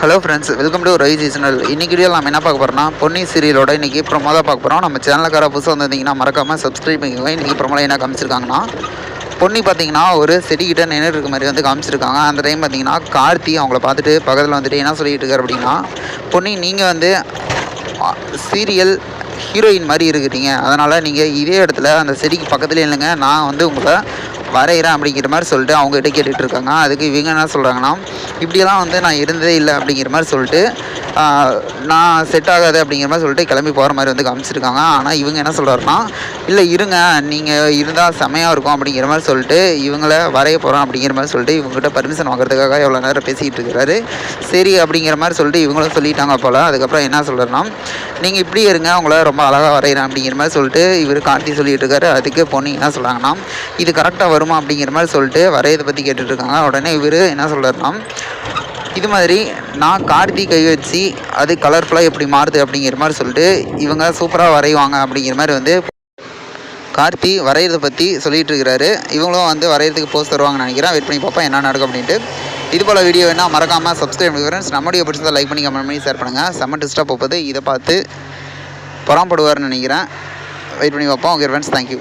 Hello friends welcome to ரை seasonal இன்றைக்கி video நம்ம என்ன பார்க்க போகிறோம்னா பொன்னி சீரியலோட இன்றைக்கி ப்ரொமோ தான் பார்க்க போகிறோம் நம்ம சேனலுக்கார புதுசாக வந்திருந்தீங்கன்னா மறக்காமல் சப்ஸ்கிரைப் பண்ணிக்கோங்க. இன்றைக்கி ப்ரொமோவில் என்ன காமிச்சிருக்காங்கன்னா பொன்னி பார்த்தீங்கன்னா ஒரு செடிக்கிட்ட நின்று இருக்க மாதிரி வந்து காமிச்சிருக்காங்க. அந்த டைம் பார்த்தீங்கன்னா கார்த்தி அவங்கள பார்த்துட்டு பக்கத்தில் வந்துட்டு என்ன சொல்லிகிட்டு இருக்காரு அப்படின்னா பொன்னி நீங்கள் வந்து சீரியல் ஹீரோயின் மாதிரி இருக்கிறீங்க அதனால் நீங்கள் இதே இடத்துல அந்த செடிக்கு பக்கத்துலேயே இல்லைங்க நான் வந்து உங்களை வரைகிறேன் அப்படிங்கிற மாதிரி சொல்லிட்டு அவங்ககிட்ட கேட்டுகிட்டு இருக்காங்க அதுக்கு இவங்க என்ன சொல்கிறாங்கன்னா இப்படியெல்லாம் வந்து நான் இருந்ததே இல்லை அப்படிங்கிற மாதிரி சொல்லிட்டு நான் செட் ஆகாது அப்படிங்கிற மாதிரி சொல்லிட்டு கிளம்பி போகிற மாதிரி வந்து காமிச்சிருக்காங்க. ஆனால் இவங்க என்ன சொல்கிறாருன்னா இல்லை இருங்க நீங்கள் இருந்தால் செமையாக இருக்கும் அப்படிங்கிற மாதிரி சொல்லிட்டு இவங்கள வரைய போகிறோம் அப்படிங்கிற மாதிரி சொல்லிட்டு இவங்ககிட்ட பர்மிஷன் வாங்குறதுக்காக எவ்வளோ நேரம் பேசிகிட்டு இருக்கிறாரு சரி அப்படிங்கிற மாதிரி சொல்லிட்டு இவங்களும் சொல்லிட்டாங்க போல். அதுக்கப்புறம் என்ன சொல்கிறேன்னா நீங்கள் இப்படி இருங்க உங்களை ரொம்ப அழகாக வரைகிறேன் அப்படிங்கிற மாதிரி சொல்லிட்டு இவர் காட்டி சொல்லிட்டு இருக்காரு அதுக்கு பொண்ணு என்ன சொல்கிறாங்கன்னா இது கரெக்டாக வருமா அப்படிங்கிற மாதிரி சொல்லிட்டு வரையதை பற்றி கேட்டுட்ருக்காங்க உடனே இவர் என்ன சொல்கிறாருன்னா இது மாதிரி நான் கார்த்தி கை வச்சு அது கலர்ஃபுல்லாக எப்படி மாறுது அப்படிங்கிற மாதிரி சொல்லிட்டு இவங்க சூப்பராக வரைவாங்க அப்படிங்கிற மாதிரி வந்து கார்த்தி வரைகிறத பற்றி சொல்லிகிட்டு இருக்கிறாரு இவங்களும் வந்து வரைகிறதுக்கு போஸ்ட் தருவாங்கன்னு நினைக்கிறேன். வெயிட் பண்ணி பார்ப்போம் என்ன நடக்கும் அப்படின்ட்டு. இது போல் வீடியோ வேணால் மறக்காமல் சப்ஸ்கிரைப் பண்ணி ஃப்ரெண்ட்ஸ் நம்ம பிடிச்சதை லைக் பண்ணி கமெண்ட் பண்ணி ஷேர் பண்ணுங்கள் செம்ம டிஸ்டாக போகுது. இதை பார்த்து புறம்படுவார்னு நினைக்கிறேன். வெயிட் பண்ணி பார்ப்போம். Okay friends thank you